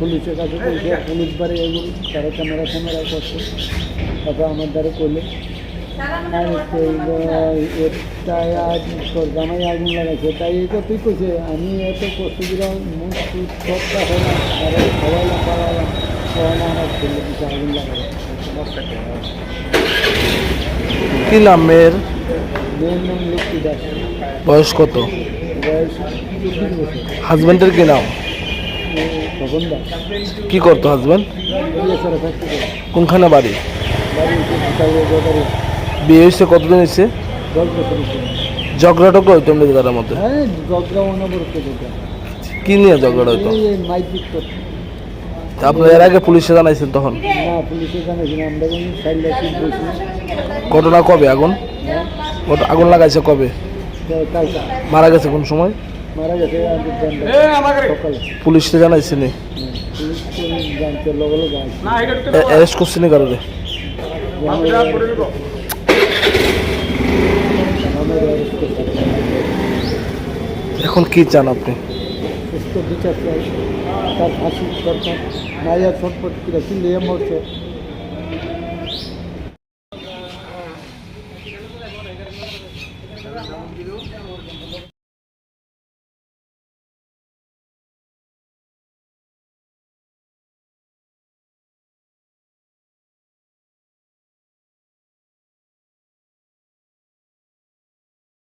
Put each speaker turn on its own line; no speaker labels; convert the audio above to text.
পুলিশের কাছে বলছে পুলিশ বাড়ি এগুলো তারা ক্যামেরা ক্যামেরা করছে। তারপর আমার দ্বারা করলে। আর এটাই আজ জামাই আগুন লাগাইছে। তাই এই তুই কইছে। আমি এত কষ্ট দিলাম মুখ আর খাওয়াইলাম পাওয়ালাম খাওয়ানো আমার ছেলে কিছু আগুন লাগাই
কি নাম মেয়ের?
মেয়ের নাম লক্ষ্মী দাস।
বয়স কত?
বয়স
হাজবেন্ডের কি নাম? কি করতো
পারে
কোনখানে বাড়ি? বিয়ে হয়েছে কতদিন হয়েছে?
দশ বছর হয়েছে।
ঝগড়া টগড়া হইতো আমাদের তার মধ্যে? কি নিয়ে ঝগড়া হইতো?
এই মাইপিক করতে
তা আপনি এর আগে পুলিশে জানাইছেন তখন? ঘটনা কবে আগুন? আগুন লাগাইছে কবে? মারা গেছে কোন সময়?
মারা গেছে
পুলিশে জানাইছেনি।
লগে লগে
অ্যারেস্ট করছেনি কারণে
আমাদের arrest করছে।
এখন কি চান আপনি?
সুস্থ বিচার চাই। তার ফাঁসি দরকার। মায়া ছটপট করে চিল্লিয়ে মরছে।